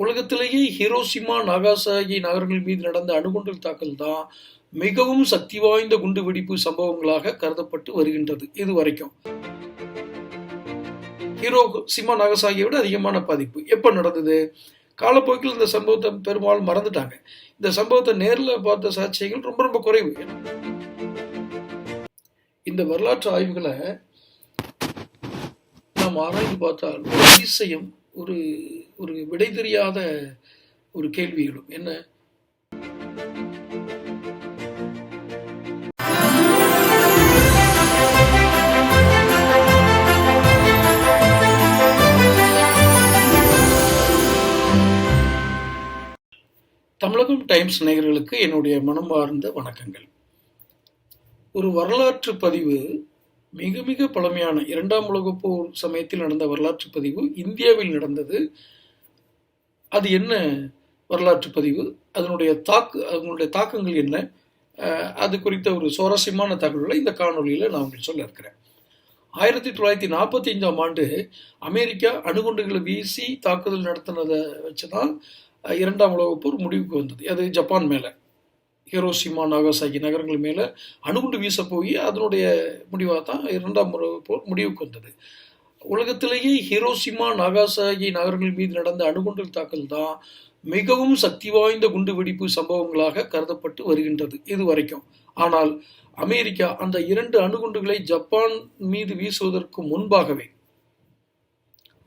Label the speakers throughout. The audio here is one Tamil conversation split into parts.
Speaker 1: உலகத்திலேயே ஹிரோசிமா நாகாசாகி நகரங்கள் மீது நடந்த அணுகுண்டு தாக்கல் தான் மிகவும் சக்தி வாய்ந்த குண்டு வெடிப்பு சம்பவங்களாக கருதப்பட்டு வருகின்றது இது வரைக்கும். ஹீரோசிமா நாகசாகியை விட அதிகமான பாதிப்பு. எப்போ நடந்தது? காலப்போக்கில் இந்த சம்பவத்தை பெரும்பாலும் மறந்துட்டாங்க. இந்த சம்பவத்தை நேரில் பார்த்த சாட்சியங்கள் ரொம்ப ரொம்ப குறைவு. இந்த வரலாற்று ஆய்வுகளை நாம் ஆராய்ந்து பார்த்தால் ஒரு அதிசயம் ஒரு ஒரு விடை தெரியாத ஒரு கேள்விகளும். என்ன? தமிழகம் டைம்ஸ் நேயர்களுக்கு என்னுடைய மனமார்ந்த வணக்கங்கள். ஒரு வரலாற்று பதிவு மிக மிக பழமையான இரண்டாம் உலகப் போர் சமயத்தில் நடந்த வரலாற்று பதிவு இந்தியாவில் நடந்தது. அது என்ன வரலாற்று பதிவு? அதனுடைய தாக்கு அதனுடைய தாக்கங்கள் என்ன? அது குறித்த ஒரு சுவாரஸ்யமான தகவல்களை இந்த காணொலியில் நான் உங்களுக்கு சொல்ல இருக்கிறேன். ஆயிரத்தி தொள்ளாயிரத்தி நாற்பத்தி ஐந்தாம் ஆண்டு அமெரிக்கா அணுகுண்டுகளை வீசி தாக்குதல் நடத்தினதை வச்சு தான் இரண்டாம் உலகப் போர் முடிவுக்கு வந்தது. அது ஜப்பான் மேலே. ஹிரோஷிமா நாகாசாகி நகரங்கள் மேலே அணுகுண்டு வீச போய் அதனுடைய முடிவாக தான் இரண்டாம் போர் முடிவுக்கு வந்தது. உலகத்திலேயே ஹிரோஷிமா நாகாசாகி நகரங்கள் மீது நடந்த அணுகுண்டு தாக்கல் தான் மிகவும் சக்தி வாய்ந்த குண்டு வெடிப்பு சம்பவங்களாக கருதப்பட்டு வருகின்றது இது வரைக்கும் ஆனால் அமெரிக்கா அந்த இரண்டு அணுகுண்டுகளை ஜப்பான் மீது வீசுவதற்கு முன்பாகவே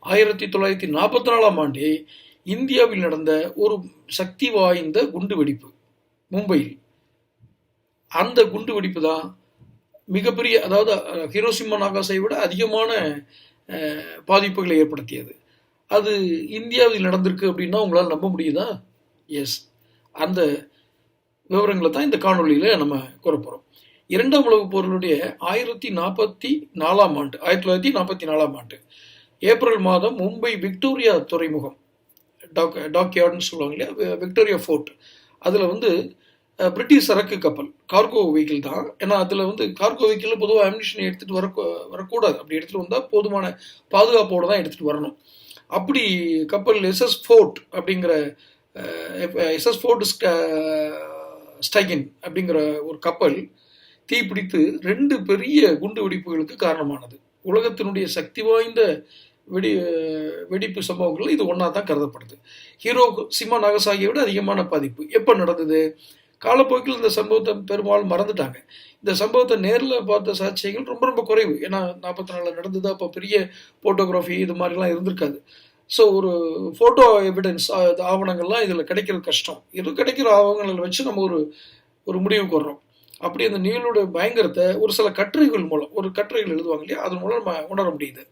Speaker 1: ஆயிரத்தி தொள்ளாயிரத்தி நாற்பத்தி நாலாம் ஆண்டே இந்தியாவில் நடந்த ஒரு சக்தி வாய்ந்த குண்டு வெடிப்பு மும்பையில் அந்த குண்டு வெடிப்பு தான் மிகப்பெரிய அதாவது அஹ், நாகாசை விட அதிகமான பாதிப்புகளை ஏற்படுத்தியது. அது இந்தியாவில் நடந்திருக்கு அப்படின்னா உங்களால் நம்ப முடியுதா? எஸ் அந்த விவரங்களை தான் இந்த காணொலியில் நம்ம கூற போகிறோம் இரண்டாம் உலகப் போர்களுடைய ஆயிரத்தி நாற்பத்தி நாலாம் ஆண்டு ஆயிரத்தி தொள்ளாயிரத்தி நாற்பத்தி நாலாம் ஆண்டு ஏப்ரல் மாதம் மும்பை விக்டோரியா துறைமுகம் டாக் டாக்யார்டுன்னு சொல்லுவாங்க இல்லையா? Victoria fort. அதில் வந்து பிரிட்டிஷ் சரக்கு கப்பல் கார்கோ வெஹிக்கிள் தான். ஏன்னா அதில் வந்து கார்கோ வெஹிக்கிள் பொதுவாக அம்னிஷன் எடுத்துகிட்டு வர வரக்கூடாது. அப்படி எடுத்துகிட்டு வந்தால் போதுமான பாதுகாப்போடு தான் எடுத்துகிட்டு வரணும். அப்படி கப்பல் எஸ்எஸ் ஃபோர்ட் அப்படிங்கிற எஸ்எஸ் ஃபோர்ட் ஸ்டைகின் அப்படிங்கிற ஒரு கப்பல் தீப்பிடித்து ரெண்டு பெரிய குண்டு வெடிப்புகளுக்கு காரணமானது. உலகத்தினுடைய சக்தி வாய்ந்த வெடி வெடிப்பு சம்பவங்கள் இது ஒன்றா தான் கருதப்படுது. ஹீரோ சிமா நாகசாகியை விட அதிகமான பாதிப்பு. எப்போ நடந்தது? காலப்போக்கில் இந்த சம்பவத்தை பெரும்பாலும் மறந்துட்டாங்க. இந்த சம்பவத்தை நேரில் பார்த்த சாட்சியங்கள் ரொம்ப ரொம்ப குறைவு. ஏன்னா நாற்பத்தி நாலில் நடந்தது அப்போ பெரிய ஃபோட்டோகிராஃபி இது மாதிரிலாம் இருந்திருக்காது. ஸோ ஒரு ஃபோட்டோ எவிடன்ஸ் ஆவணங்கள்லாம் இதில் கிடைக்கிறது கஷ்டம். இது கிடைக்கிற ஆவணங்களை வச்சு நம்ம ஒரு ஒரு முடிவுக்கு வர்றோம். அப்படி அந்த நிகழ்வோட பயங்கரத்தை ஒரு சில கட்டுரைகள் மூலம் ஒரு கட்டுரைகள் எழுதுவாங்க இல்லையா? அதன் மூலம் நம்ம உணர முடியுது.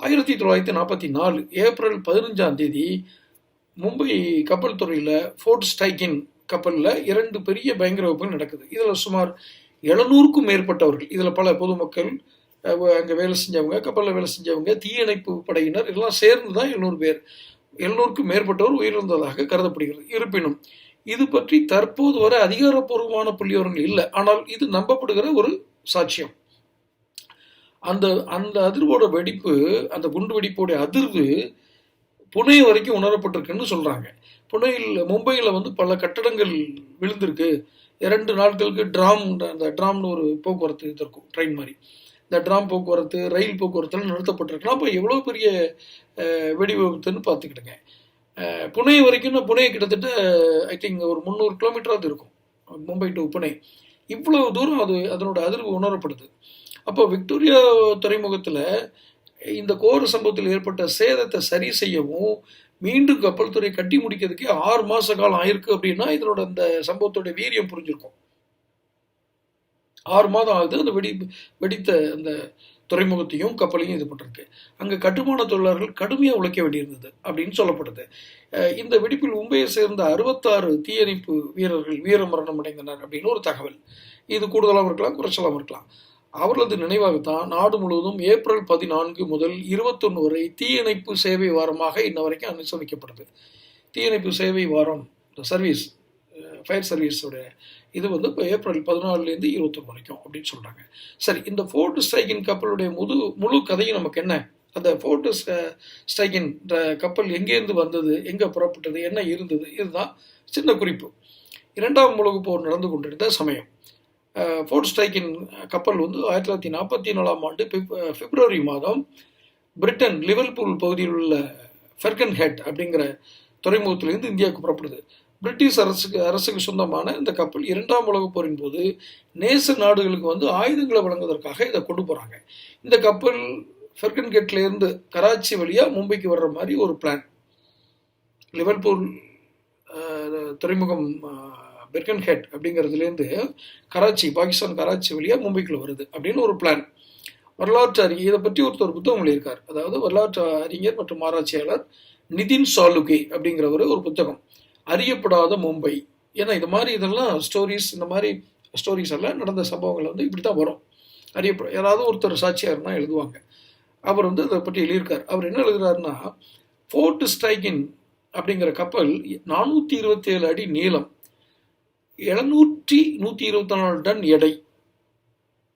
Speaker 1: ஆயிரத்தி தொள்ளாயிரத்தி நாற்பத்தி நாலு ஏப்ரல் பதினஞ்சாம் தேதி மும்பை கப்பல் துறையில் ஃபோர்ட் ஸ்டைக்கின் கப்பலில் இரண்டு பெரிய பயங்கர வகுப்புகள் நடக்குது. இதில் சுமார் எழுநூறுக்கும் மேற்பட்டவர்கள் இதில் பல பொதுமக்கள் அங்கே வேலை செஞ்சவங்க கப்பலில் வேலை செஞ்சவங்க தீயணைப்பு படையினர் எல்லாம் சேர்ந்து தான் எழுநூறு பேர் எழுநூறுக்கும் மேற்பட்டவர் உயிரிழந்ததாக கருதப்படுகிறது. இருப்பினும் இது பற்றி தற்போது வரை அதிகாரப்பூர்வமான புள்ளிவரங்கள் இல்லை. ஆனால் இது நம்பப்படுகிற ஒரு சாட்சியம். அந்த அந்த அதிர்வோட வெடிப்பு அந்த குண்டு வெடிப்போடைய அதிர்வு புனே வரைக்கும் உணரப்பட்டிருக்குன்னு சொல்கிறாங்க புனேயில் மும்பையில் வந்து பல கட்டடங்கள் விழுந்திருக்கு. இரண்டு நாட்களுக்கு ட்ராம் அந்த ட்ராம்னு ஒரு போக்குவரத்து இது இருக்கும் ட்ரெயின் மாதிரி. இந்த ட்ராம் போக்குவரத்து ரயில் போக்குவரத்துலாம் நிறுத்தப்பட்டிருக்குன்னா அப்போ எவ்வளோ பெரிய அஹ், வெடி விபத்துன்னு பார்த்துக்கிடுங்க புனே வரைக்கும் புனே கிட்டத்தட்ட ஐ திங்க் ஒரு முந்நூறு கிலோமீட்டராவது இருக்கும். மும்பை டு புனே. இவ்வளோ தூரம் அது அதனோட அதிர்வு உணரப்படுது. அப்போ விக்டோரியா துறைமுகத்தில் இந்த கோர சம்பவத்தில் ஏற்பட்ட சேதத்தை சரி செய்யவும் மீண்டும் கப்பல் துறை கட்டி முடிக்கிறதுக்கே ஆறு மாச காலம் ஆயிருக்கு அப்படின்னா இதனோட அந்த சம்பவத்தோட வீரியம் புரிஞ்சிருக்கும். ஆறு மாதம் ஆகுது அந்த வெடி வெடித்த அந்த துறைமுகத்தையும் கப்பலையும் இது பண்ணிருக்கு அங்கே கட்டுமான தொழிலாளர்கள் கடுமையாக உழைக்க வேண்டியிருந்தது அப்படின்னு சொல்லப்படுது. இந்த வெடிப்பில் மும்பையை சேர்ந்த அறுபத்தாறு தீயணைப்பு வீரர்கள் வீரமரணம் அடைந்தனர் அப்படின்னு ஒரு தகவல். இது கூடுதலாகவும் இருக்கலாம் குறைச்சலாகவும் இருக்கலாம். அவர்களது நினைவாகத்தான் நாடு முழுவதும் ஏப்ரல் பதினான்கு முதல் இருபத்தொன்று வரை தீயணைப்பு சேவை வாரமாக இன்ன வரைக்கும் அனுசரிக்கப்படுது. தீயணைப்பு சேவை வாரம் இந்த சர்வீஸ் ஃபயர் சர்வீஸோட இது வந்து இப்போ ஏப்ரல் பதினாலுலேருந்து இருபத்தொன்று வரைக்கும் அப்படின்னு சொல்கிறாங்க சரி இந்த ஃபோர்ட் ஸ்ட்ரைக்கின் கப்பலுடைய முழு முழு கதையும் நமக்கு என்ன? அந்த ஃபோர்ட்டு ஸ்ட்ரைக்கின் கப்பல் எங்கேருந்து வந்தது எங்கே புறப்பட்டது என்ன இருந்தது இதுதான் சின்ன குறிப்பு. இரண்டாம் உலக போர் நடந்து கொண்டிருந்த சமயம். ஃபோர்ட் ஸ்ட்ரைக்கின் கப்பல் வந்து ஆயிரத்தி தொள்ளாயிரத்தி நாற்பத்தி நாலாம் ஆண்டு பிப்ரவரி மாதம் பிரிட்டன் லிவர்பூல் பகுதியில் உள்ள ஃபெர்கன் ஹெட் அப்படிங்கிற துறைமுகத்திலிருந்து இந்தியாவுக்கு புறப்படுது. பிரிட்டிஷ் அரசுக்கு அரசுக்கு சொந்தமான இந்த கப்பல் இரண்டாம் உலகப் போரின் போது நேச நாடுகளுக்கு வந்து ஆயுதங்களை வழங்குவதற்காக இதை கொண்டு போகிறாங்க இந்த கப்பல் ஃபெர்கன் கேட்லேருந்து கராச்சி வழியாக மும்பைக்கு வர்ற மாதிரி ஒரு பிளான் லிவர்பூல் துறைமுகம் பெர்கன் ஹெட் அப்படிங்கிறதுலேருந்து கராச்சி பாகிஸ்தான் கராச்சி வழியாக மும்பைக்குள்ள வருது அப்படின்னு ஒரு பிளான் வரலாற்று அறிஞர் இதை பற்றி ஒருத்தர் புத்தகம் எழுதியிருக்கார். அதாவது வரலாற்று அறிஞர் மற்றும் ஆராய்ச்சியாளர் நிதின் சாலுகே அப்படிங்கிறவர் ஒரு புத்தகம். அறியப்படாத மும்பை. ஏன்னா இது மாதிரி இதெல்லாம் ஸ்டோரிஸ் இந்த மாதிரி ஸ்டோரிஸ் எல்லாம் நடந்த சம்பவங்கள் வந்து இப்படி தான் வரும். அறியப்படும் யாராவது ஒருத்தர் சாட்சியார்னா எழுதுவாங்க. அவர் வந்து இதை பற்றி எழுதியிருக்கார். அவர் என்ன எழுதுறாருன்னா ஃபோர்ட் ஸ்ட்ரைக்கின் அப்படிங்கிற கப்பல் நானூற்றி இருபத்தேழு அடி நீளம் எழுநூற்றி நூற்றி இருபத்தி நாலு டன் எடை.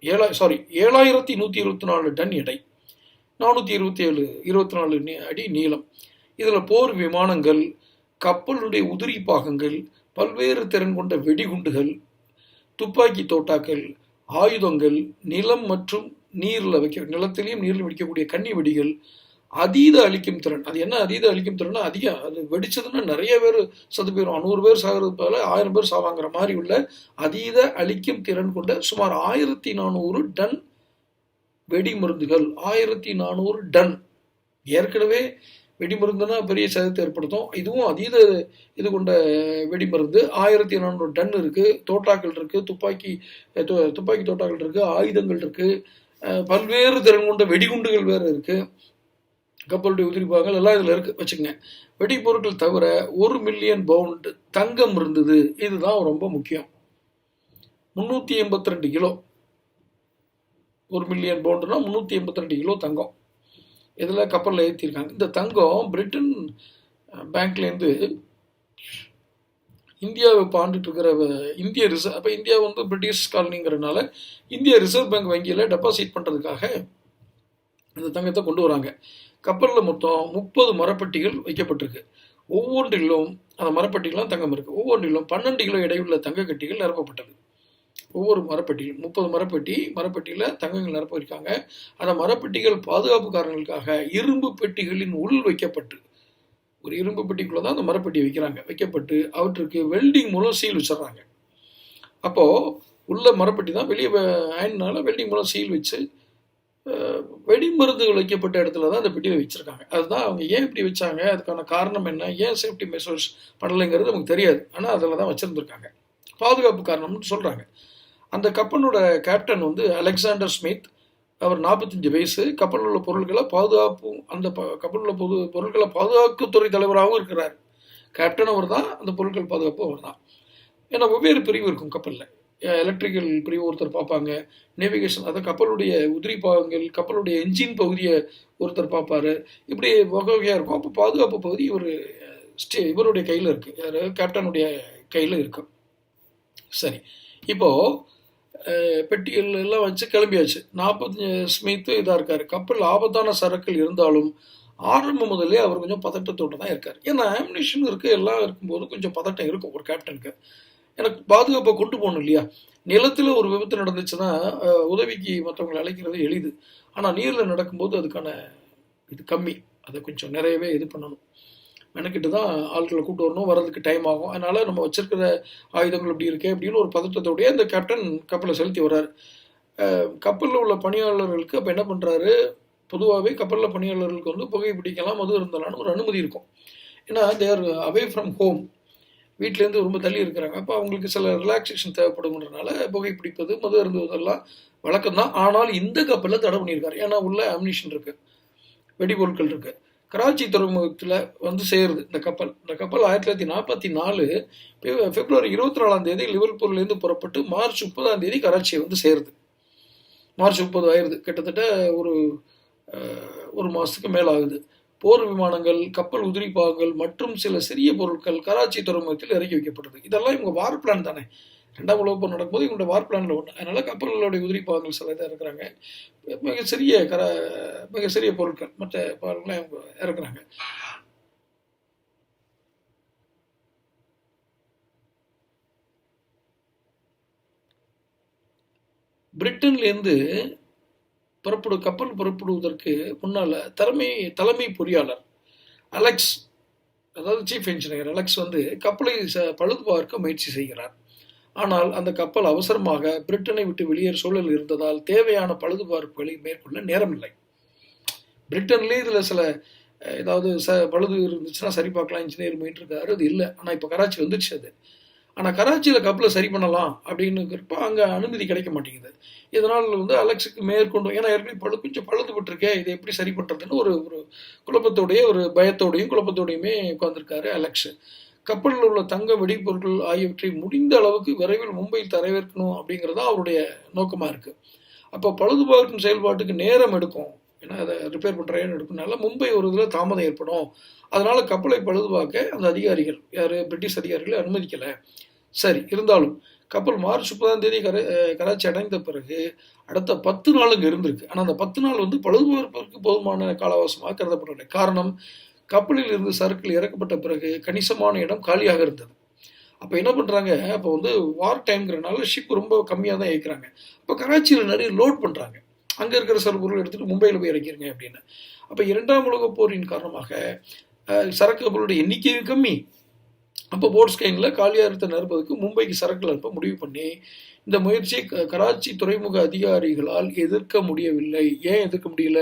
Speaker 1: ஏழா சாரி ஏழாயிரத்தி நூற்றி இருபத்தி நாலு டன் எடை. நானூற்றி இருபத்தி ஏழு இருபத்தி நாலு அடி நீளம். இதில் போர் விமானங்கள் கப்பலுடைய உதிரி பாகங்கள் பல்வேறு திறன் கொண்ட வெடிகுண்டுகள் துப்பாக்கி தோட்டாக்கள் ஆயுதங்கள் நிலம் மற்றும் நீரில் வைக்க நிலத்திலையும் நீரில் வெடிக்கக்கூடிய கன்னி வெடிகள் அதீத அழிக்கும் திறன். அது என்ன அதீத அழிக்கும் திறன்னா அதிகம் அது வெடிச்சதுன்னா நிறைய பேர் சத்து போயிடும் நூறு பேர் சாகிறது போல ஆயிரம் பேர் சாவாங்கிற மாதிரி உள்ள அதீத அழிக்கும் திறன் கொண்ட சுமார் ஆயிரத்தி நானூறு டன் வெடிமருந்துகள் ஆயிரத்தி நானூறு டன். ஏற்கனவே வெடிமருந்துனா பெரிய சேதத்தை ஏற்படுத்தும். இதுவும் அதீத இது கொண்ட வெடிமருந்து ஆயிரத்தி நானூறு டன் இருக்குது தோட்டாக்கள் இருக்குது துப்பாக்கி துப்பாக்கி தோட்டாக்கள் இருக்குது ஆயுதங்கள் இருக்குது பல்வேறு திறன் கொண்ட வெடிகுண்டுகள் வேறு இருக்குது கப்பலுடைய உதிரிப்பாகங்கள் எல்லாம் இதில் இருக்குது வச்சுக்கோங்க. வெடிப்பொருட்கள் தவிர ஒரு மில்லியன் பவுண்டு தங்கம் இருந்தது. இதுதான் ரொம்ப முக்கியம். முந்நூற்றி எண்பத்தி ரெண்டு கிலோ. ஒரு மில்லியன் பவுண்டுனா முந்நூற்றி எண்பத்தி ரெண்டு கிலோ தங்கம். இதில் கப்பலில் ஏற்றிருக்காங்க இந்த தங்கம் பிரிட்டன் பேங்க்லேருந்து இந்தியாவை பாண்டுட்டு இருக்கிற இந்திய ரிசர்வ் அப்போ இந்தியா வந்து பிரிட்டிஷ் காலனிங்கிறனால இந்திய ரிசர்வ் பேங்க் வங்கியில் டெபாசிட் பண்ணுறதுக்காக இந்த தங்கத்தை கொண்டு வராங்க. கப்பலில் மொத்தம் முப்பது மரப்பட்டிகள் வைக்கப்பட்டிருக்கு. ஒவ்வொன்றிலும் அந்த மரப்பட்டிகளும் தங்கம் இருக்குது ஒவ்வொன்றிலும் பன்னெண்டு கிலோ எடையுள்ள தங்க கட்டிகள் நிரப்பப்பட்டது. ஒவ்வொரு மரப்பட்டியிலும் முப்பது மரப்பெட்டி மரப்பெட்டியில் தங்கங்கள் நிரப்பியிருக்காங்க. அந்த மரப்பெட்டிகள் பாதுகாப்பு காரணங்களுக்காக இரும்பு பெட்டிகளின் உள் வைக்கப்பட்டு ஒரு இரும்பு பெட்டிக்குள்ளே தான் அந்த மரப்பெட்டியை வைக்கிறாங்க. வைக்கப்பட்டு அவற்றுக்கு வெல்டிங் மூலம் சீல் வச்சிடுறாங்க. அப்போது உள்ள மரப்பெட்டி தான் வெளியே அயனால வெல்டிங் மூலம் சீல் வச்சு வெடிமருந்துகள் வைக்கப்பட்ட இடத்துல தான் அந்த பெட்டியை வச்சுருக்காங்க. அதுதான் அவங்க ஏன் இப்படி வச்சாங்க? அதுக்கான காரணம் என்ன? ஏன் சேஃப்டி மெஷர்ஸ் பண்ணலைங்கிறது நமக்கு தெரியாது. ஆனால் அதில் தான் வச்சுருந்துருக்காங்க. பாதுகாப்பு காரணம்னு சொல்கிறாங்க அந்த கப்பலோட கேப்டன் வந்து அலெக்சாண்டர் ஸ்மித். அவர் நாற்பத்தஞ்சு வயசு. கப்பலில் உள்ள பொருட்களை பாதுகாப்பும் அந்த ப கப்பலில் உள்ள பொது பொருட்களை பாதுகாப்புத்துறை தலைவராகவும் இருக்கிறார். கேப்டன் அவர் தான் அந்த பொருட்கள் பாதுகாப்பு அவர் தான் ஏன்னா வெவ்வேறு பிரிவு இருக்கும் கப்பலில். எலக்ட்ரிக்கல் பிரிவு ஒருத்தர் பார்ப்பாங்க. நேவிகேஷன் அதாவது கப்பலுடைய உதிரி பாகங்கள் கப்பலுடைய என்ஜின் பகுதியை ஒருத்தர் பார்ப்பாரு. இப்படி வகை வகையாக இருக்கும். அப்போ பாதுகாப்பு பகுதி இவர் ஸ்டே இவருடைய கையில் இருக்குது யார்? கேப்டனுடைய கையில் இருக்கும் சரி. இப்போது பெட்டிகள் எல்லாம் வச்சு கிளம்பியாச்சு. நாற்பத்தஞ்சு ஸ்மித்து இதாக இருக்கார். கப்பல் ஆபத்தான சரக்குகள் இருந்தாலும் ஆரம்பம் முதலே அவர் கொஞ்சம் பதட்டத்தோடு தான் இருக்கார். ஏன்னா ஆம்னிஷன் இருக்குது எல்லாம் இருக்கும்போது கொஞ்சம் பதட்டம் இருக்கும் ஒரு கேப்டனுக்கு எனக்கு பாதுகாப்பை கொண்டு போகணும் இல்லையா? நிலத்தில் ஒரு விபத்து நடந்துச்சுன்னா உதவிக்கு மற்றவங்களை அழைக்கிறது எளிது. ஆனால் நீரில் நடக்கும்போது அதுக்கான இது கம்மி. அதை கொஞ்சம் நிறையவே இது பண்ணணும். மெனக்கிட்டு தான் ஆட்களை கூட்டு வரணும். வர்றதுக்கு டைம் ஆகும். அதனால் நம்ம வச்சிருக்கிற ஆயுதங்கள் இப்படி இருக்கே அப்படின்னு ஒரு பதட்டத்தோடய அந்த கேப்டன் கப்பலை செலுத்தி வர்றாரு. கப்பலில் உள்ள பணியாளர்களுக்கு அப்போ என்ன பண்ணுறாரு பொதுவாகவே கப்பலில் பணியாளர்களுக்கு வந்து புகை பிடிக்கலாம் மது இருந்தாலும் ஒரு அனுமதி இருக்கும். ஏன்னா தேர் அவே ஃப்ரம் ஹோம் வீட்டிலேருந்து ரொம்ப தள்ளி இருக்கிறாங்க. அப்போ அவங்களுக்கு சில ரிலாக்ஸேஷன் தேவைப்படுங்கிறதுனால புகை பிடிப்பது மது அருந்துவதெல்லாம் வழக்கம் தான். ஆனால் இந்த கப்பலில் தடை பண்ணியிருக்காரு. ஏன்னா உள்ள அம்னிஷன் இருக்குது வெடிபொருட்கள் இருக்குது கராச்சி துறைமுகத்தில் வந்து சேருது இந்த கப்பல் இந்த கப்பல் ஆயிரத்தி தொள்ளாயிரத்தி நாற்பத்தி நாலு பிப்ரவரி இருபத்தி நாலாம் தேதி லிவர்பூர்லேருந்து புறப்பட்டு மார்ச் முப்பதாம் தேதி கராச்சியை வந்து சேருது. மார்ச் முப்பது ஆயிடுது கிட்டத்தட்ட ஒரு ஒரு மாதத்துக்கு மேலே ஆகுது போர் விமானங்கள் கப்பல் உதிரி பாகங்கள் மற்றும் சில சிறிய பொருட்கள் கராச்சி துறைமுகத்தில் இறக்கி வைக்கப்பட்டது. இதெல்லாம் இவங்க வார் பிளான் தானே. ரெண்டாம் உலக போர் நடக்கும்போது இவங்களோட வார் பிளானில் ஒன்று அதனால கப்பல்களுடைய உதிரி பாகங்கள் சில இதாக இருக்கிறாங்க மிக சிறிய கர மிக சிறிய பொருட்கள் மற்ற பாகங்களாம் இவங்க இறக்குறாங்க. பிரிட்டன்லேருந்து புறப்படு கப்பல் புறப்படுவதற்கு முன்னால் தலைமை தலைமை பொறியாளர் அலெக்ஸ் அதாவது சீஃப் இன்ஜினியர் அலெக்ஸ் வந்து கப்பலை ச பழுது பார்க்க முயற்சி செய்கிறார். ஆனால் அந்த கப்பல் அவசரமாக பிரிட்டனை விட்டு வெளியேற சூழல் இருந்ததால் தேவையான பழுதுபார்ப்புகளை மேற்கொள்ள நேரமில்லை. பிரிட்டன்லேயே இதில் சில ஏதாவது ச பழுது இருந்துச்சுன்னா சரி பார்க்கலாம் இன்ஜினியர் போயிட்டு இருக்காரு அது இல்லை. ஆனால் இப்போ கராச்சி வந்துச்சு அது. ஆனால் கராச்சியில் கப்பலை சரி பண்ணலாம் அப்படின்னுக்கிறப்ப அங்கே அனுமதி கிடைக்க மாட்டேங்குது. இதனால் வந்து அலெக்ஸுக்கு மேற்கொண்டு ஏன்னா ஏற்கனவே பழு கொஞ்சம் பழுதுபட்டுருக்கே இதை எப்படி சரி பண்ணுறதுன்னு ஒரு ஒரு குழப்பத்தோடைய ஒரு பயத்தோடையும் குழப்பத்தோடையுமே உட்காந்துருக்காரு அலெக்ஸ். கப்பலில் உள்ள தங்க வெடிப்பொருட்கள் ஆகியவற்றை முடிந்த அளவுக்கு விரைவில் மும்பையில் தரவேற்கணும் அப்படிங்கிறது தான் அவருடைய நோக்கமாக இருக்குது அப்போ பழுதுபார்க்கும் செயல்பாட்டுக்கு நேரம் எடுக்கும். ஏன்னா அதை ரிப்பேர் பண்ணுறேன்னு எடுக்கனால மும்பை ஒரு இதில் தாமதம் ஏற்படும். அதனால் கப்பலை பழுதுபாக்க அந்த அதிகாரிகள் யார் பிரிட்டிஷ் அதிகாரிகளை அனுமதிக்கலை. சரி இருந்தாலும் கப்பல் மார்ச் முப்பதாம் தேதி கரை கராச்சி அடைந்த பிறகு அடுத்த பத்து நாள் இங்கே இருந்திருக்கு. ஆனால் அந்த பத்து நாள் வந்து பழுதுபார்ப்பதற்கு போதுமான காலவாசமாக கருதப்படவில்லை. காரணம் கப்பலில் இருந்து சரக்குகள் இறக்கப்பட்ட பிறகு கணிசமான இடம் காலியாக இருந்தது. அப்போ என்ன பண்ணுறாங்க அப்போ வந்து வார் டைம்ங்கிறனால ஷிப் ரொம்ப கம்மியாக தான் ஏற்கிறாங்க அப்போ கராச்சியில் நிறைய லோட் பண்ணுறாங்க அங்கே இருக்கிற சில பொருள் எடுத்துகிட்டு மும்பையில் போய் இறக்கிருங்க அப்படின்னு. அப்போ இரண்டாம் உலகப் போரின் காரணமாக சரக்கு கப்பலோட எண்ணிக்கையும் கம்மி. அப்போ போட் ஸ்கைனில் காலியாரத்தை நிரப்பதுக்கு மும்பைக்கு சரக்குகள் அனுப்ப முடிவு பண்ணி இந்த முயற்சியை கராச்சி துறைமுக அதிகாரிகளால் எதிர்க்க முடியவில்லை. ஏன் எதிர்க்க முடியல?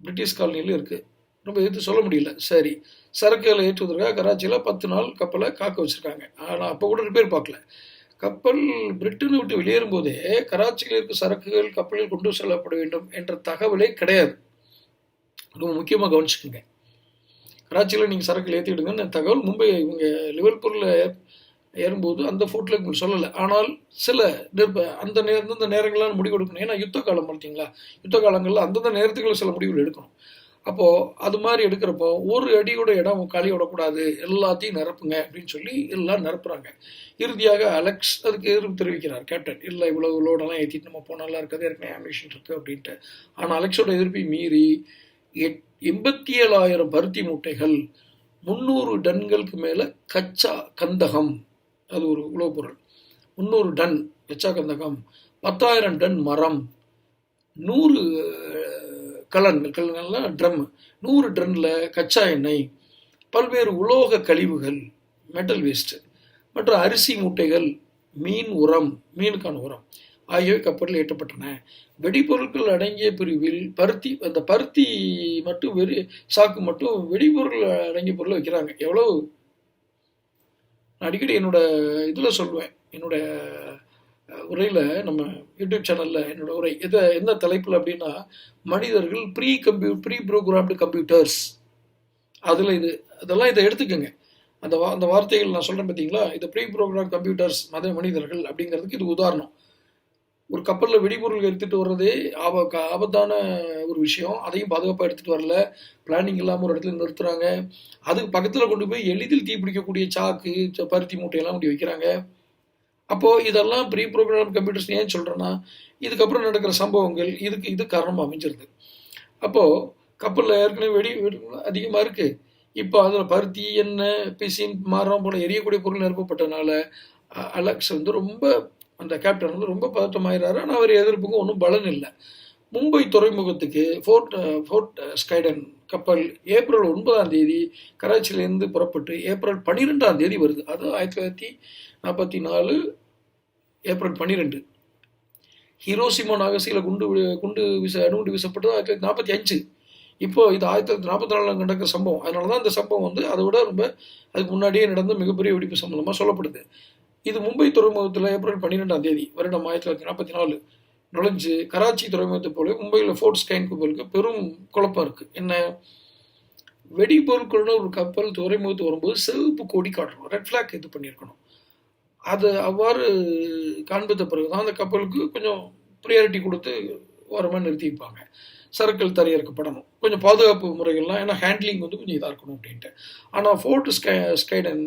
Speaker 1: பிரிட்டிஷ் காலனியில் இருக்குது ரொம்ப எதிர்த்து சொல்ல முடியல. சரி. சரக்குகளை ஏற்றுவதற்காக கராச்சியில் பத்து நாள் கப்பலை காக்க வச்சுருக்காங்க. ஆனால் அப்போ கூட ரிப்பேர் பார்க்கல. கப்பல் பிரிட்டனை விட்டு வெளியேறும் போதே கராச்சியில் இருக்க சரக்குகள் கப்பலில் கொண்டு செல்லப்பட வேண்டும் என்ற தகவலே கிடையாது. ரொம்ப முக்கியமாக கவனிச்சுக்கோங்க. கராச்சியில் நீங்கள் சரக்குகள் ஏற்றிடுங்கன்னு தகவல் மும்பை இவங்க லிவர்பூரில் ஏறும்போது அந்த ஃபோட்டில் உங்களுக்கு சொல்லலை. ஆனால் சில நிர்ப அந்த நேர அந்தந்த நேரங்கள்லாம் முடிவு எடுக்கணும். ஏன்னா யுத்த காலம் பார்த்தீங்களா? யுத்த காலங்களில் அந்தந்த நேரத்துக்குள்ள சில முடிவுகள் எடுக்கணும். அப்போது அது மாதிரி எடுக்கிறப்போ ஒரு அடியோட இடம் காலி விடக்கூடாது எல்லாத்தையும் நிரப்புங்க அப்படின்னு சொல்லி எல்லாம் நிரப்புறாங்க. இறுதியாக அலெக்ஸ் அதுக்கு எதிர்ப்பு தெரிவிக்கிறார். கேப்டன் இல்லை இவ்வளவு லோடெல்லாம் ஏற்றிட்டு நம்ம போனாலாம் இருக்கிறது ஏற்கனவே ஆம்பிஷன் இருக்குது அப்படின்ட்டு. ஆனால் அலெக்ஸோட எதிர்ப்பை மீறி எட் எண்பத்தி ஏழாயிரம் பருத்தி மூட்டைகள் முந்நூறு டன்களுக்கு மேலே கச்சா கந்தகம். அது ஒரு உணவுப் பொருள். முந்நூறு டன் கச்சா கந்தகம் பத்தாயிரம் டன் மரம் நூறு கலன் கலன்னா ட்ரம் நூறு டன்னில் கச்சா எண்ணெய் பல்வேறு உலோக கழிவுகள் மெட்டல் வேஸ்ட்டு மற்றும் அரிசி மூட்டைகள் மீன் உரம் மீனுக்கான உரம் ஆகியவை கப்பலில் ஏற்றப்பட்டன. வெடிபொருட்கள் அடங்கிய பிரிவில் பருத்தி அந்த பருத்தி மட்டும் வெறி சாக்கு மட்டும் வெடிபொருள் அடங்கிய பொருளை வைக்கிறாங்க. எவ்வளவு? நான் அடிக்கடி என்னோட இதில் சொல்லுவேன் என்னோட உரையில் நம்ம யூடியூப் சேனலில் என்னோட உரை. எதை என்ன தலைப்பில் அப்படின்னா மனிதர்கள் pre compu pre programmed computers அதில் இது அதெல்லாம் இதை எடுத்துக்கோங்க. அந்த வா அந்த வார்த்தைகள் நான் சொல்கிறேன் பார்த்தீங்களா இது ப்ரீ ப்ரோக்ராம் கம்ப்யூட்டர்ஸ் மத மனிதர்கள் அப்படிங்கிறதுக்கு இது உதாரணம். ஒரு கப்பலில் வெடிபொருள் எடுத்துகிட்டு வர்றதே ஆப க- ஆபத்தான ஒரு விஷயம். அதையும் பாதுகாப்பாக எடுத்துகிட்டு வரல. பிளானிங் இல்லாமல் ஒரு இடத்துல நிறுத்துகிறாங்க அதுக்கு பக்கத்தில் கொண்டு போய் எளிதில் தீப்பிடிக்கக்கூடிய சாக்கு பருத்தி மூட்டையெல்லாம் கொண்டு வைக்கிறாங்க. அப்போது இதெல்லாம் ப்ரீ ப்ரோக்ராம் கம்ப்யூட்டர்ஸ் ஏன் சொல்கிறேன்னா இதுக்கப்புறம் நடக்கிற சம்பவங்கள் இதுக்கு இது காரணமாக அமைஞ்சிருது. அப்போது கப்பலில் ஏற்கனவே வெடி அதிகமாக இருக்குது இப்போ அதில் பருத்தி எண்ணெய் பிசின் மரம் போல எரியக்கூடிய பொருள் நிரப்பப்பட்டனால அ- அலெக்ஸ் வந்து ரொம்ப அந்த கேப்டன் வந்து ரொம்ப பதட்டமாயிறாரு. ஆனால் அவர் எதிர்ப்புக்கும் ஒன்றும் பலன் இல்லை. மும்பை துறைமுகத்துக்கு ஃபோர்ட் ஃபோர்ட் ஸ்கைடன் கப்பல் ஏப்ரல் ஒன்பதாம் தேதி கராச்சியிலேருந்து புறப்பட்டு ஏப்ரல் பன்னிரெண்டாம் தேதி வருது. அது ஆயிரத்தி தொள்ளாயிரத்தி நாற்பத்தி நாலு ஏப்ரல் பன்னிரெண்டு. ஹிரோசிமா நாகசியில் குண்டு குண்டு வீச அணுகுண்டு வீசப்பட்டது ஆயிரத்தி தொள்ளாயிரத்தி நாற்பத்தி அஞ்சு. இப்போ இது ஆயிரத்தி தொள்ளாயிரத்தி நாற்பத்தி நாலில் நடக்கிற சம்பவம். அதனால தான் இந்த சம்பவம் வந்து அதை விட ரொம்ப அதுக்கு முன்னாடியே நடந்த மிகப்பெரிய வெடிப்பு சம்பந்தமாக சொல்லப்படுது. இது மும்பை துறைமுகத்தில் ஏப்ரல் பன்னிரெண்டாம் தேதி வருடம் ஆயிரத்தி தொள்ளாயிரத்தி நாற்பத்தி நாலு. நுழைஞ்சு கராச்சி துறைமுகத்தை போல மும்பையில் ஃபோர்ட் ஸ்கைன் கப்பலுக்கு பெரும் குழப்பம் இருக்குது என்ன? வெடிபொருட்கள்னு ஒரு கப்பல் துறைமுகத்து வரும்போது சிவப்பு கொடி காட்டணும். ரெட் ஃப்ளாக் இது பண்ணியிருக்கணும். அது அவ்வாறு காண்பித்த பிறகு தான் அந்த கப்பலுக்கு கொஞ்சம் ப்ரியாரிட்டி கொடுத்து ஓரமாக நிறுத்தி வைப்பாங்க. சரக்குகள் தரையிறக்கப்படணும். கொஞ்சம் பாதுகாப்பு முறைகள்லாம் ஏன்னா ஹேண்ட்லிங் வந்து கொஞ்சம் இதாக இருக்கணும் அப்படின்ட்டு. ஆனால் ஃபோர்ட் ஸ்கை ஸ்கைடன்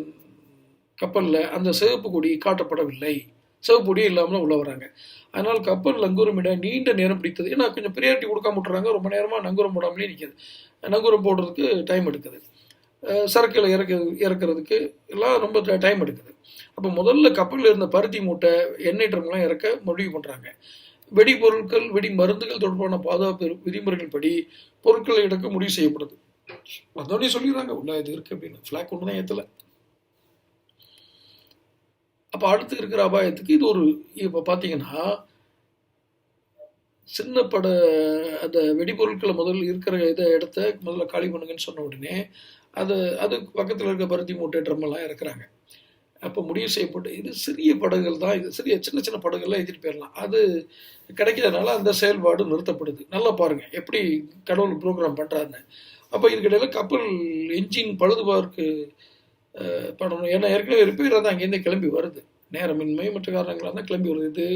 Speaker 1: கப்பலில் அந்த சிவப்பு கொடி காட்டப்படவில்லை. சிவப்பு இல்லாமல் உள்ளே வராங்க அதனால் கப்பல் நங்கூரமிட நீண்ட நேரம் பிடித்தது. ஏன்னா கொஞ்சம் ப்ரியாரிட்டி கொடுக்காம விட்டுறாங்க. ரொம்ப நேரமாக நங்கூரம் போடாமலே நிற்கிது நங்கூரம் போடுறதுக்கு டைம் எடுக்குது. அஹ் சரக்குகளை இறக்க இறக்குறதுக்கு எல்லாம் ரொம்ப டைம் எடுக்குது. அப்போ முதல்ல கப்பலில் இருந்த பருத்தி மூட்டை எண்ணெய் ட்ரம்லாம் இறக்க முடிவு பண்ணுறாங்க வெடிபொருட்கள் வெடி மருந்துகள் தொடர்பான பாதுகாப்பு விதிமுறைகள் படி பொருட்களை எடுக்க முடிவு செய்யப்படுது. அதோடய சொல்லிடுறாங்க. உள்ள இது இருக்குது அப்படின்னு. ஃப்ளாக் ஒன்று தான் ஏற்றலை அப்போ அடுத்து இருக்கிற அபாயத்துக்கு இது ஒரு இப்போ பார்த்தீங்கன்னா சின்ன பட அந்த வெடிபொருட்களை முதல்ல இருக்கிற இதை இடத்த முதல்ல காலி பண்ணுங்கன்னு சொன்ன உடனே அது அதுக்கு பக்கத்தில் இருக்க பருத்தி மூட்டை ட்ரம்மெல்லாம் இறக்குறாங்க. அப்போ முடிவு செய்யப்பட்டு இது சிறிய படகுகள் தான் இது சிறிய சின்ன சின்ன படகுகள்லாம் ஏற்றிட்டு போயிடலாம். அது கிடைக்கிறதுனால அந்த செயல்பாடு நிறுத்தப்படுது. நல்லா பாருங்கள் எப்படி கடவுள் ப்ரோக்ராம் பண்ணுறாருன்னு அப்போ இதுக்கிடையில் கப்பல் என்ஜின் பழுதுபார்க்கு பண்ணணும் ஏன்னா ஏற்கனவே ரிப்பேர் தான் அங்கேருந்து கிளம்பி வருது. நேரமின்மை மற்ற காரணங்களாக தான் கிளம்பி வருது. இது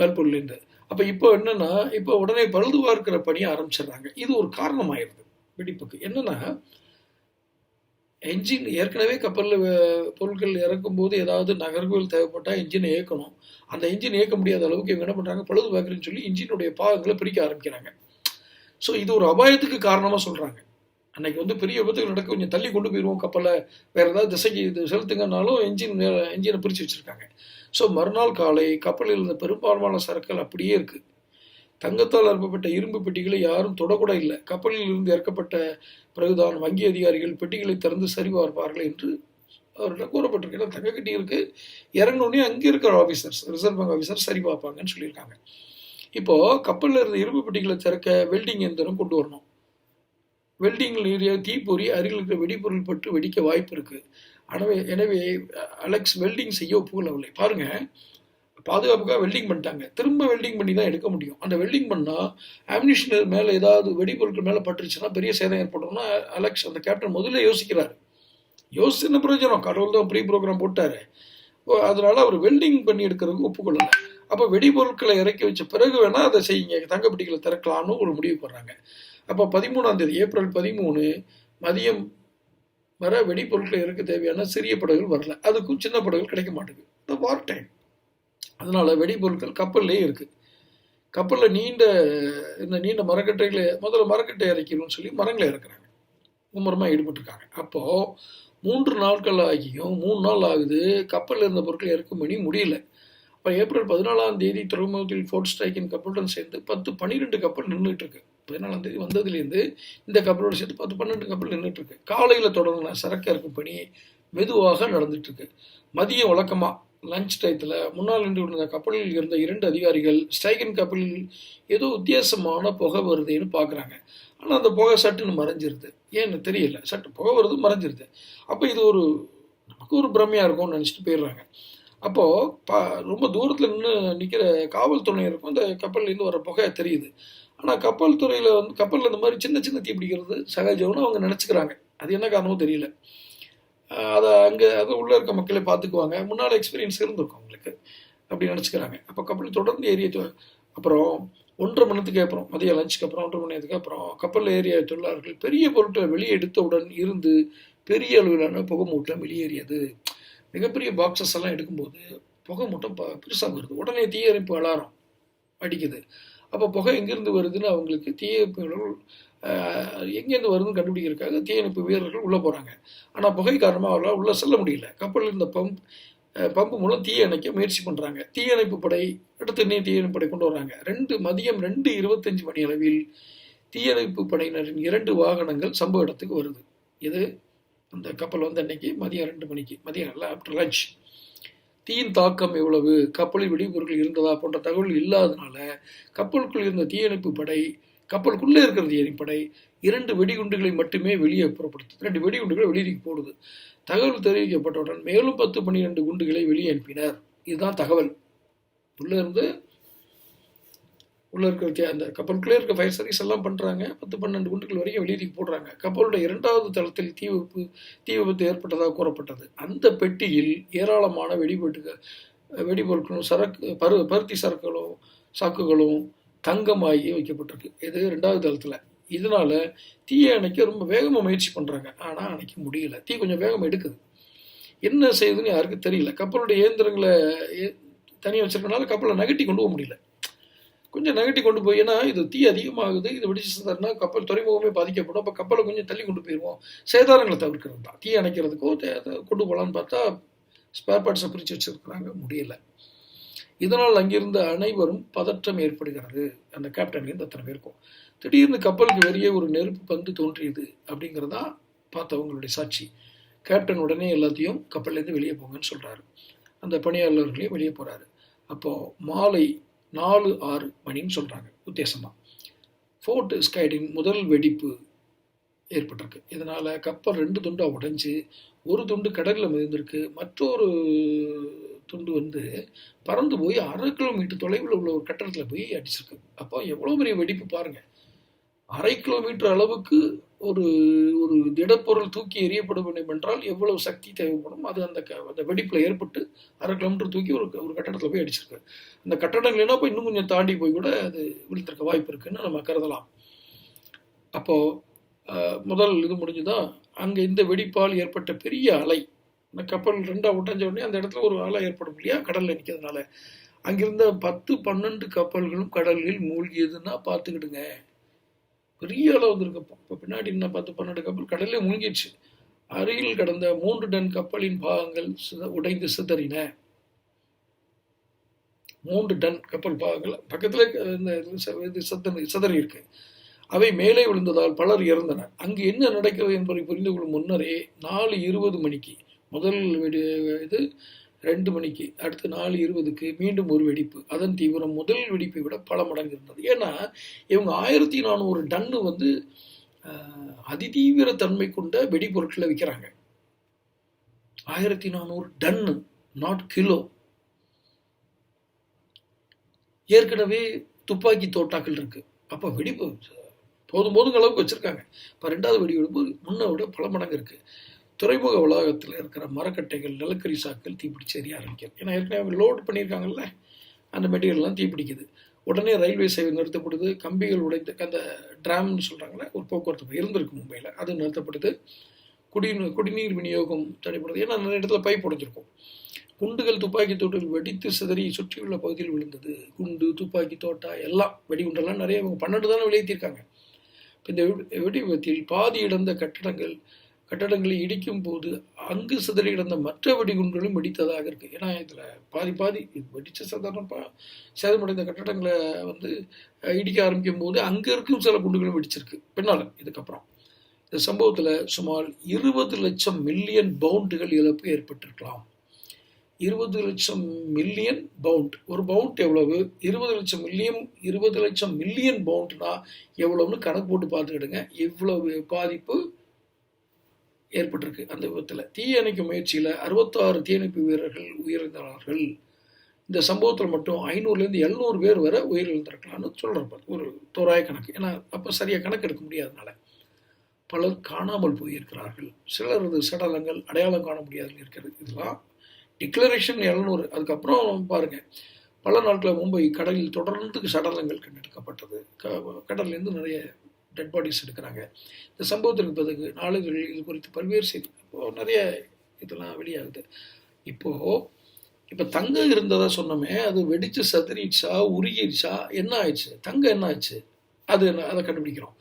Speaker 1: வேல்பூர்லேருந்து அப்போ இப்போ என்னன்னா இப்போ உடனே பழுதுபார்க்கிற பணியை ஆரம்பிச்சிடுறாங்க. இது ஒரு காரணமாயிருது வெடிப்புக்கு. என்னென்னா என்ஜின் ஏற்கனவே கப்பலில் பொருட்கள் இறக்கும்போது ஏதாவது நகர்வுகள் தேவைப்பட்டால் என்ஜினை இயக்கணும். அந்த என்ஜின் இயக்க முடியாத அளவுக்கு இவங்க என்ன பண்ணுறாங்க பழுது பார்க்குறேன்னு சொல்லி இன்ஜினுடைய பாகங்களை பிரிக்க ஆரம்பிக்கிறாங்க. ஸோ இது ஒரு அபாயத்துக்கு காரணமாக சொல்கிறாங்க அன்னைக்கு வந்து பெரிய விபத்துகள் நடக்க கொஞ்சம் தள்ளி கொண்டு போயிடுவோம் கப்பலை வேறு ஏதாவது திசைக்கு இது செலுத்துங்கனாலும் என்ஜின் என்ஜினை பிரித்து வச்சுருக்காங்க. ஸோ மறுநாள் காலை கப்பலில் இருந்த பெரும்பான்மையான சரக்குகள் அப்படியே இருக்குது தங்கத்தால் அனுப்பப்பட்ட இரும்பு பெட்டிகளை யாரும் தொடக்கூட இல்லை. கப்பலில் இருந்து இறக்கப்பட்ட பிறகுதான் வங்கி அதிகாரிகள் பெட்டிகளை திறந்து சரிபார்ப்பார்கள் என்று அவர்கிட்ட கூறப்பட்டிருக்கு. ஏன்னா தங்க கட்டி இருக்குது இறங்கினோடனே அங்கே இருக்கிற ஆஃபீஸர்ஸ் ரிசர்வ் பேங்க் ஆஃபீஸர் சரி பார்ப்பாங்கன்னு சொல்லியிருக்காங்க. இப்போது கப்பலில் இருந்த இரும்பு பெட்டிகளை திறக்க வெல்டிங் எந்திரம் கொண்டு வரணும். வெல்டிங்கில் ஏறிய தீப்பொறி அருகில் இருக்கிற வெடிபொருள் பட்டு வெடிக்க வாய்ப்பு இருக்குது எனவே எனவே அலெக்ஸ் வெல்டிங் செய்ய ஒப்புக்கொள்ளவில்லை. பாருங்கள் பாதுகாப்புக்காக வெல்டிங் பண்ணிட்டாங்க. திரும்ப வெல்டிங் பண்ணி தான் எடுக்க முடியும். அந்த வெல்டிங் பண்ணால் ஆம்னிஷன் மேலே ஏதாவது வெடிபொருட்கள் மேலே பட்டுருச்சுன்னா பெரிய சேதம் ஏற்படும்னா அலெக்ஸ் அந்த கேப்டன் முதல்ல யோசிக்கிறார். யோசிச்சு என்ன பிரயோஜனம்? கடவுள் தான் ப்ரீ ப்ரோக்ராம் போட்டாரு அதனால் அவர் வெல்டிங் பண்ணி எடுக்கிறதுக்கு ஒப்புக்கொள்ளலை. அப்போ வெடிபொருட்களை இறக்கி வச்ச பிறகு வேணால் அதை செய்யுங்க தங்கப்பட்டிகளை திறக்கலாம்னு ஒரு முடிவு பண்ணுறாங்க அப்போ பதிமூணாம் தேதி ஏப்ரல் பதிமூணு மதியம் வர வெடிப்பொருட்களை இறக்க தேவையான சிறிய படகுகள் வரல. அதுக்கும் சின்ன படகுகள் கிடைக்க மாட்டேங்குது. இந்த வார் டைம் அதனால் வெடிப்பொருட்கள் கப்பல்லே இருக்குது கப்பலில் நீண்ட இந்த நீண்ட மரக்கட்டைகளை முதல்ல மரக்கட்டை இறக்கணும்னு சொல்லி மரங்களை இறக்குறாங்க. மும்முரமாக ஈடுபட்டிருக்காங்க. அப்போது மூன்று நாட்கள் ஆகியும் மூணு நாள் ஆகுது கப்பலில் இருந்த பொருட்களை இறக்கும் பண்ணி முடியல. இப்போ ஏப்ரல் பதினாலாம் தேதி துறைமுகத்தில் ஃபோர்ட் ஸ்ட்ரைக்கின் கப்பலுடன் சேர்ந்து பத்து பன்னிரெண்டு கப்பல் நின்றுட்டு இருக்கு பதினாலாம் தேதி வந்ததுலேருந்து இந்த கப்பலோடு சேர்த்து பத்து பன்னெண்டு கப்பல் நின்றுட்டு இருக்கு காலையில் தொடங்கின சரக்கு இறக்கும் பணி மெதுவாக நடந்துட்டு இருக்கு மதியம் வழக்கமாக லஞ்ச் டயத்தில் முன்னால் நின்று கொண்டிருந்த கப்பலில் இருந்த இரண்டு அதிகாரிகள் ஸ்ட்ரைக்கின் கப்பலில் ஏதோ வித்தியாசமான புகை வருதுன்னு பார்க்குறாங்க ஆனால் அந்த புகை சட்டுன்னு மறைஞ்சிருது. ஏன்னு தெரியல. சட்டு புகை வருது மறைஞ்சிருது. அப்போ இது ஒரு நமக்கு ஒரு பிரமையாக இருக்கும்னு நினச்சிட்டு போயிடுறாங்க. அப்போது பா ரொம்ப தூரத்தில் நின்று நிற்கிற காவல்துறையினருக்கும் இந்த கப்பல்லேருந்து வர புகை தெரியுது. ஆனால் கப்பல் துறையில் வந்து கப்பலில் இந்த மாதிரி சின்ன சின்ன தீ பிடிக்கிறது சகஜம்னு அவங்க நினச்சிக்கிறாங்க. அது என்ன காரணமும் தெரியல. அதை அங்கே அது உள்ளே இருக்க மக்களே பார்த்துக்குவாங்க. முன்னால் எக்ஸ்பீரியன்ஸ் இருந்திருக்கும் அவங்களுக்கு. அப்படி நினச்சிக்கிறாங்க. அப்போ கப்பல் தொடர்ந்து ஏறிய அப்புறம் ஒன்றரை மணி அப்புறம் மதிய லஞ்சுக்கு அப்புறம் ஒன்றரை மணிக்கு அப்புறம் கப்பல் ஏறிய தொழிலாளர்கள் பெரிய பொருட்களை வெளியே எடுத்தவுடன் இருந்து பெரிய அளவிலான புகை மூட்டம் வெளியேறியது. மிகப்பெரிய பாக்ஸஸ் எல்லாம் எடுக்கும்போது புகை மட்டும் ப பெருசாக வருது. உடனே தீயணைப்பு அலாரம் அடிக்குது. அப்போ புகை எங்கேருந்து வருதுன்னு அவங்களுக்கு தீயணைப்புகள் எங்கேருந்து வருதுன்னு கண்டுபிடிக்கிறதுக்காக தீயணைப்பு வீரர்கள் உள்ளே போகிறாங்க ஆனால் புகை காரணமாக அவர்களால் உள்ளே செல்ல முடியல. கப்பலில் இருந்த பம்ப் பம்பு மூலம் தீய அணைக்க முயற்சி பண்ணுறாங்க தீயணைப்பு படை அடுத்து நீ தீயணைப்பு படை கொண்டு வர்றாங்க ரெண்டு மதியம் ரெண்டு இருபத்தஞ்சு மணி அளவில் தீயணைப்பு படையினரின் இரண்டு வாகனங்கள் சம்பவ இடத்துக்கு வருது. இது அந்த கப்பல் வந்து அன்னைக்கு மதியம் ரெண்டு மணிக்கு மதியம் இல்லை ஆஃப்டர் லஞ்ச் தீயின் தாக்கம் எவ்வளவு? கப்பலில் வெடிபொருட்கள் இருந்ததா போன்ற தகவல் இல்லாதனால கப்பலுக்குள் இருந்த தீயணைப்பு படை கப்பலுக்குள்ளே இருக்கிற தீயணைப்பு படை இரண்டு வெடிகுண்டுகளை மட்டுமே வெளியே புறப்படுத்துது. ரெண்டு வெடிகுண்டுகளை வெளியே போடுது. தகவல் தெரிவிக்கப்பட்டவுடன் மேலும் பத்து பன்னிரெண்டு குண்டுகளை வெளியே அனுப்பினர். இதுதான் தகவல். உள்ளே இருந்து உள்ளே இருக்க தே- அந்த கப்பலுக்குள்ளே இருக்க ஃபயர் சர்வீஸ் எல்லாம் பண்ணுறாங்க பத்து பன்னெண்டு குண்டுகள் வரைக்கும் வெளியே போடுறாங்க. கப்பலுடைய இரண்டாவது தளத்தில் தீ விபத்து தீ விபத்து ஏற்பட்டதாக கூறப்பட்டது. அந்த பெட்டியில் ஏராளமான வெடிபொருட்கள் வெடிபொருட்களும் சரக்கு பரு பருத்தி சரக்குகளும் சாக்குகளும் தங்கமாகி வைக்கப்பட்டிருக்கு. இது ரெண்டாவது தளத்தில். இதனால் தீயை அணைக்க ரொம்ப வேகமாக முயற்சி பண்ணுறாங்க ஆனால் அணைக்க முடியல. தீ கொஞ்சம் வேகம் எடுக்குது. என்ன செய்யுதுன்னு யாருக்கும் தெரியல. கப்பலுடைய இயந்திரங்களை தனியாக வச்சுருக்கனால கப்பலை நகட்டி கொண்டு போக முடியல. கொஞ்சம் நகட்டி கொண்டு போய் ஏன்னா இது தீ அதிகமாகுது இது வெடிச்சு சிதறினா கப்பல் துறைமுகமே பாதிக்கப்படும். அப்போ கப்பலை கொஞ்சம் தள்ளி கொண்டு போயிடுவோம். சேதாரங்களை தவிர்க்கிறது தான். தீ அணைக்கிறதுக்கோ அதை கொண்டு போகலான்னு பார்த்தா ஸ்பேர் பார்ட்ஸை பிரித்து வச்சிருக்கிறாங்க. முடியலை. இதனால் அங்கிருந்த அனைவரும் பதற்றம் ஏற்படுகிறது. அந்த கேப்டன்லேருந்து அத்தனை பேருக்கும் திடீர்னு கப்பலுக்கு வெளியே ஒரு நெருப்பு பந்து தோன்றியது அப்படிங்கிறதா தான் பார்த்தவங்களுடைய சாட்சி. கேப்டன் உடனே எல்லாத்தையும் கப்பல்லேருந்து வெளியே போங்கன்னு சொல்கிறாரு அந்த பணியாளர்களையும் வெளியே போகிறாரு அப்போது மாலை நாலு ஆறு மணின்னு சொல்கிறாங்க உத்தேசமாக ஃபோர்ட் ஸ்கைடின் முதல் வெடிப்பு ஏற்பட்டிருக்கு. இதனால் கப்பல் ரெண்டு துண்டாக உடைஞ்சு ஒரு துண்டு கடலில் மிதந்திருக்கு. மற்றொரு துண்டு வந்து பறந்து போய் அரை கிலோமீட்டர் தொலைவில் உள்ள ஒரு கட்டடத்தில் போய் அடிச்சிருக்கு. அப்போ எவ்வளோ பெரிய வெடிப்பு பாருங்கள் அரை கிலோமீட்டர் அளவுக்கு ஒரு ஒரு திடப்பொருள் தூக்கி எறியப்பட வேண்டும் என்றால் எவ்வளவு சக்தி தேவைப்படும்? அது அந்த க- அந்த வெடிப்பில் ஏற்பட்டு அரை கிலோமீட்டர் தூக்கி ஒரு ஒரு கட்டடத்தில் போய் அடிச்சிருக்கு அந்த கட்டடங்கள் என்ன போய் இன்னும் கொஞ்சம் தாண்டி போய் கூட அது விழுத்திருக்க வாய்ப்பு இருக்குன்னு நம்ம கருதலாம். அப்போது முதல் இது முடிஞ்சுதான் அங்கே இந்த வெடிப்பால் ஏற்பட்ட பெரிய அலை இந்த கப்பல் ரெண்டாக உடஞ்ச உடனே அந்த இடத்துல ஒரு அலை ஏற்படும் இல்லையா? கடலில் நிற்கிறதுனால அங்கிருந்த பத்து பன்னெண்டு கப்பல்களும் கடலில் மூழ்கியதுன்னா பார்த்துக்கிடுங்க. பெரிய அளவு வந்திருக்கு. இப்போ பின்னாடி என்ன பத்து பன்னெண்டு கப்பல் கடல்லே மூழ்கிடுச்சு. அருகில் கடந்த மூன்று டன் கப்பலின் பாகங்கள் சித- உடைந்து சிதறின. மூன்று டன் கப்பல் பாகங்கள் பக்கத்தில் இந்த இது சிதறி இருக்கு அவை மேலே விழுந்ததால் பலர் இறந்தனர். அங்கு என்ன நடக்கிறது என்பதை புரிந்து கொள்ளும் முன்னரே நாலு இருபது மணிக்கு முதல் இது ரெண்டு மணிக்கு அடுத்து நாலு இருபதுக்கு மீண்டும் ஒரு வெடிப்பு. அதன் தீவிரம் முதல் வெடிப்பை விட பல மடங்கு இருந்தது. ஏன்னா இவங்க ஆயிரத்தி நானூறு டன்னு வந்து அதிதீவிர தன்மை கொண்ட வெடிபொருட்களை விற்கிறாங்க. ஆயிரத்தி நானூறு டன்னு நாட் கிலோ ஏற்கனவே துப்பாக்கி தோட்டாக்கள் இருக்கு. அப்போ வெடிப்பு போதும் போதுங்க அளவுக்கு வச்சிருக்காங்க. இப்போ ரெண்டாவது வெடி வெடிப்பு முன்னை விட பல மடங்கு இருக்குது துறைமுக வளாகத்தில் இருக்கிற மரக்கட்டைகள் நிலக்கரி சாக்கள் தீப்பிடிச்சு எரிய ஆரம்பிக்கும் ஏன்னா ஏற்கனவே லோட் பண்ணியிருக்காங்கல்ல? அந்த மெட்டீரியல்லாம் தீப்பிடிக்குது. உடனே ரயில்வே சேவை நிறுத்தப்படுது. கம்பிகள் உடைத்து அந்த ட்ராம்னு சொல்கிறாங்களே ஒரு போக்குவரத்து இருந்திருக்கு மும்பையில் அது நிறுத்தப்படுது. குடி குடிநீர் விநியோகம் தடைப்படுது ஏன்னா நிறைய இடத்துல பைப் உடைஞ்சிருக்கும். குண்டுகள் துப்பாக்கி தோட்டில் வெடித்து சிதறி சுற்றியுள்ள பகுதியில் விழுந்தது. குண்டு துப்பாக்கி தோட்டா எல்லாம் வெடிகுண்டெல்லாம் நிறைய இவங்க பன்னெண்டு தானே விளையத்திருக்காங்க இப்போ இந்த வெடி விபத்தில் பாதி இழந்த கட்டடங்கள் கட்டடங்களை இடிக்கும் போது அங்கு சிதறி கிடந்த மற்ற வெடிகுண்டுகளும் வெடித்ததாக இருக்கு. ஏன்னா இதில் பாதி பாதி வெடித்த வெடிச்ச சாதாரண சேதமடைந்த கட்டடங்களை வந்து இடிக்க ஆரம்பிக்கும் போது அங்கே இருக்கும் சில குண்டுகளும் வெடிச்சிருக்கு. பின்னால இதுக்கப்புறம். இந்த சம்பவத்தில் சுமார் இருபது லட்சம் மில்லியன் பவுண்டுகள் இழப்பு ஏற்பட்டிருக்கலாம். இருபது லட்சம் மில்லியன் பவுண்ட். ஒரு பவுண்ட் எவ்வளவு? இருபது லட்சம் மில்லியன் இருபது லட்சம் மில்லியன் பவுண்ட்னா எவ்வளவுன்னு கணக்கு போட்டு பார்த்துக்கிடுங்க. இவ்வளவு பாதிப்பு? ஏற்பட்டிருக்கு அந்த விபத்தில். தீயணைக்கும் முயற்சியில் அறுபத்தாறு தீயணைப்பு வீரர்கள் உயிரிழந்தார்கள். இந்த சம்பவத்தில் மட்டும் ஐநூறுலேருந்து எழுநூறு பேர் வரை உயிரிழந்திருக்கலாம்னு சொல்கிறப்ப ஒரு தோராய கணக்கு. ஏன்னா அப்போ சரியாக கணக்கு எடுக்க முடியாதனால பலர் காணாமல் போயிருக்கிறார்கள். சிலரது சடலங்கள் அடையாளம் காண முடியாது இருக்கிறது. இதெல்லாம் டிக்ளரேஷன் எழுநூறு. அதுக்கப்புறம் பாருங்கள் பல நாட்களில் மும்பை கடலில் தொடர்ந்து சடலங்கள் கண்டெடுக்கப்பட்டது. க- கடல்லேருந்து நிறைய டெட் பாடிஸ் எடுக்கிறாங்க. இந்த சம்பவத்திற்கு பிறகு நாளிதழில் இது குறித்து பல்வேறு செய்தி இப்போ நிறைய இதெல்லாம் வெளியாகுது. இப்போது இப்போ தங்கம் இருந்ததாக சொன்னோமே அது வெடித்து சதுரிச்சா உருகிருச்சா என்ன ஆயிடுச்சு? தங்கம் என்ன ஆச்சு அது என்ன- அதை கண்டுபிடிக்கிறோம்.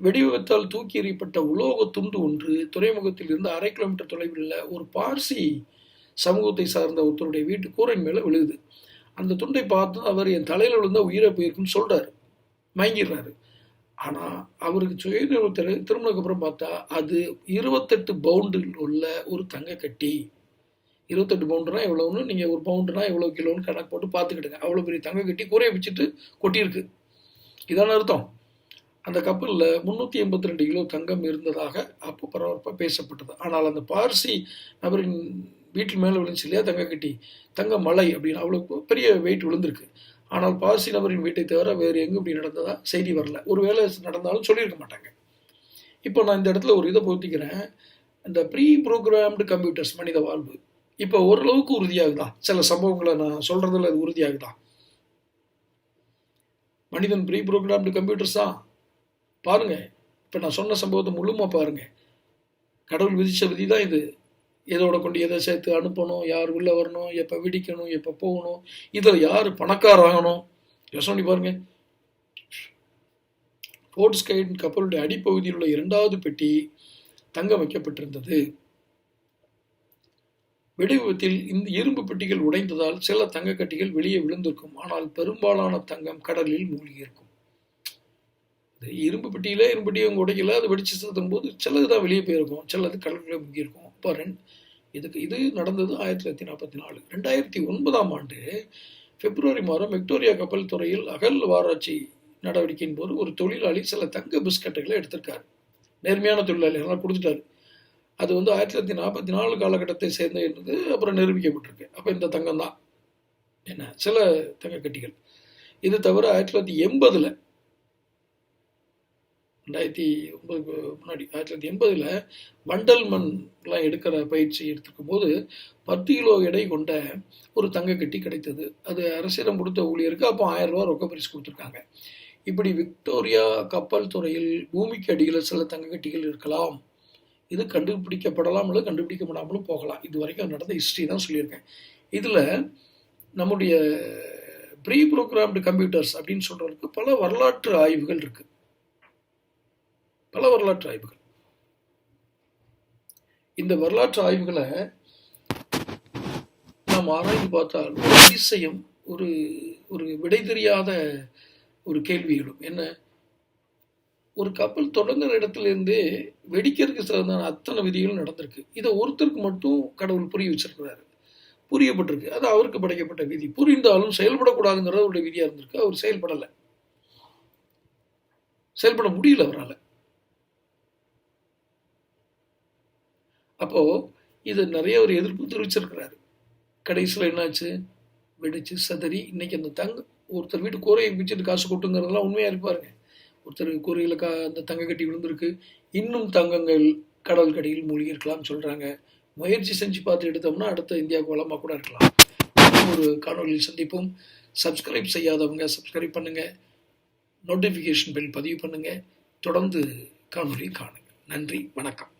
Speaker 1: வெடி விபத்தால் தூக்கி எறியப்பட்ட உலோக துண்டு ஒன்று துறைமுகத்தில் இருந்து அரை கிலோமீட்டர் தொலைவில் உள்ள ஒரு பார்சி சமூகத்தை சார்ந்த ஒருத்தருடைய வீட்டு கூரையின் மேலே விழுகுது. அந்த துண்டை பார்த்து அவர் என் தலையில் விழுந்தா உயிரை போயிருக்குன்னு சொல்கிறார் மயங்கிடுறாரு. ஆனால் அவருக்கு சுயநினைவு திருமணக்கு திருமணத்துக்கு அப்புறம் பார்த்தா அது இருபத்தெட்டு பவுண்டில் உள்ள ஒரு தங்க கட்டி. இருபத்தெட்டு பவுண்டுனா எவ்வளோன்னு நீங்கள் ஒரு பவுண்டுனா எவ்வளோ கிலோன்னு கணக்கு போட்டு பார்த்துக்கிடுங்க. அவ்வளோ பெரிய தங்க கட்டி குறைய வச்சுட்டு கொட்டியிருக்கு. இதான அர்த்தம். அந்த கப்பலில் முந்நூற்றி எண்பத்தி ரெண்டு கிலோ தங்கம் இருந்ததாக அப்போ பரபரப்பாக பேசப்பட்டது. ஆனால் அந்த பார்சி நபரின் வீட்டில் மேலே விழுந்துச்சு இல்லையா தங்க கட்டி? தங்க மலை அப்படின்னு அவ்வளோ பெரிய வெயிட் விழுந்திருக்கு. ஆனால் பார்சி நபரின் வீட்டை தவிர வேறு எங்கும் இப்படி நடந்ததா? செய்தி வரல. ஒருவேளை நடந்தாலும் சொல்லியிருக்க மாட்டாங்க. இப்போ நான் இந்த இடத்துல ஒரு இதை பொருத்திக்கிறேன் இந்த ப்ரீ ப்ரோக்ராம்டு கம்ப்யூட்டர்ஸ் மனித வாழ்வு. இப்போ ஓரளவுக்கு உறுதியாகுதா? சில சம்பவங்களை நான் சொல்கிறதுல அது உறுதியாகுதா? மனிதன் ப்ரீ ப்ரோக்ராம்டு கம்ப்யூட்டர்ஸ் தான் பாருங்க. இப்போ நான் சொன்ன சம்பவத்தை முழுமா பாருங்கள் கடவுள் விதிச்ச விதி தான் இது. எதோட கொண்டு எதை சேர்த்து அனுப்பணும் யார் உள்ளே வரணும் எப்போ வெடிக்கணும் எப்போ போகணும் இதில் யார் பணக்கார ஆகணும் யோசனை பாருங்க. போர்ட் ஸ்கைட் கப்பலுடைய அடிப்பகுதியில் உள்ள இரண்டாவது பெட்டி தங்க வைக்கப்பட்டிருந்தது. வெடி விபத்தில் இந்த இரும்பு பெட்டிகள் உடைந்ததால் சில தங்க கட்டிகள் வெளியே விழுந்திருக்கும். ஆனால் பெரும்பாலான தங்கம் கடலில் மூழ்கியிருக்கும் இந்த இரும்பு பெட்டியில இரும்பு பெட்டியை உங்க உடைக்கல அது வெடிச்சு செலுத்தும் போது சிலது தான் வெளியே போயிருக்கும். சிலது கடலுக்குள்ளே மூழ்கியிருக்கும் அப்போ ரெண்டு இதுக்கு இது நடந்தது ஆயிரத்தி தொள்ளாயிரத்தி நாற்பத்தி நாலு. ரெண்டாயிரத்தி ஒன்பதாம் ஆண்டு பிப்ரவரி மாதம் விக்டோரியா கப்பல் துறையில் அகல் வாராட்சி நடவடிக்கையின் போது ஒரு தொழிலாளி சில தங்க பிஸ்கட்டுகளை எடுத்திருக்காரு. நேர்மையான தொழிலாளி அதெல்லாம் கொடுத்துட்டாரு. அது வந்து ஆயிரத்தி தொள்ளாயிரத்தி நாற்பத்தி நாலு காலகட்டத்தை சேர்ந்த என்பது அப்புறம் நிரூபிக்கப்பட்டிருக்கு. அப்போ இந்த தங்கம் தான் என்ன? சில தங்க கட்டிகள். இது தவிர ஆயிரத்தி தொள்ளாயிரத்தி எண்பதில் ரெண்டாயிரத்தி ஒன்பதுக்கு முன்னாடி ஆயிரத்தி தொள்ளாயிரத்தி எண்பதில் வண்டல் மண்லாம் எடுக்கிற பயிற்சி எடுத்துக்கும் போது பத்து கிலோ எடை கொண்ட ஒரு தங்க கட்டி கிடைத்தது. அது அரசிடம் கொடுத்த ஊழியருக்கு அப்போ ஆயிரம் ரூபா ரொக்க பரிசு கொடுத்துருக்காங்க. இப்படி விக்டோரியா கப்பல் துறையில் பூமிக்கு அடியில் சில தங்க கட்டிகள் இருக்கலாம். இது கண்டுபிடிக்கப்படலாம் அல்லது கண்டுபிடிக்கப்படாமலும் போகலாம். இது வரைக்கும் நடந்த ஹிஸ்ட்ரி தான் சொல்லியிருக்கேன். இதில் நம்முடைய ப்ரீ ப்ரோக்ராம்டு கம்ப்யூட்டர்ஸ் அப்படின்னு சொல்கிறதுக்கு பல வரலாற்று ஆய்வுகள் இருக்குது பல வரலாற்று ஆய்வுகள். இந்த வரலாற்று ஆய்வுகளை நாம் ஆராய்ந்து பார்த்தால் ஒரு அதிசயம் ஒரு ஒரு விடை தெரியாத ஒரு கேள்வி எழும். என்ன? ஒரு கப்பல் தொடங்குற இடத்துல இருந்தே வெடிக்கிறதுக்கு சிறந்தான அத்தனை விதிகளும் நடந்திருக்கு. இதை ஒருத்தருக்கு மட்டும் கடவுள் புரிய வச்சிருக்கிறாரு. புரியப்பட்டிருக்கு. அது அவருக்கு படைக்கப்பட்ட விதி. புரிந்தாலும் செயல்படக்கூடாதுங்கிறது அவருடைய விதியாக இருந்திருக்கு. அவர் செயல்படலை. செயல்பட முடியல அவரால். அப்போது இது நிறைய ஒரு எதிர்ப்பு தெரிவிச்சிருக்கிறாரு. கடைசியில் என்னாச்சு? வெடிச்சு சதறி இன்னைக்கு அந்த தங்க ஒருத்தர் வீட்டு கூரையை பிடிச்சிட்டு காசு கொட்டுங்கிறதெல்லாம் உண்மையாக இருப்பாருங்க. ஒருத்தர் கூரையில் கா அந்த தங்க கட்டி விழுந்திருக்கு. இன்னும் தங்கங்கள் கடல் கடியில் மூழ்கி இருக்கலாம்னு சொல்கிறாங்க முயற்சி செஞ்சு பார்த்து எடுத்தோம்னா அடுத்த இந்தியாவுக்கு வளமாக கூட இருக்கலாம். ஒரு காணொலியில் சந்திப்போம். சப்ஸ்கிரைப் செய்யாதவங்க சப்ஸ்கிரைப் பண்ணுங்கள் நோட்டிஃபிகேஷன் பில் பதிவு பண்ணுங்கள் தொடர்ந்து காணொலி காணுங்கள் நன்றி வணக்கம்.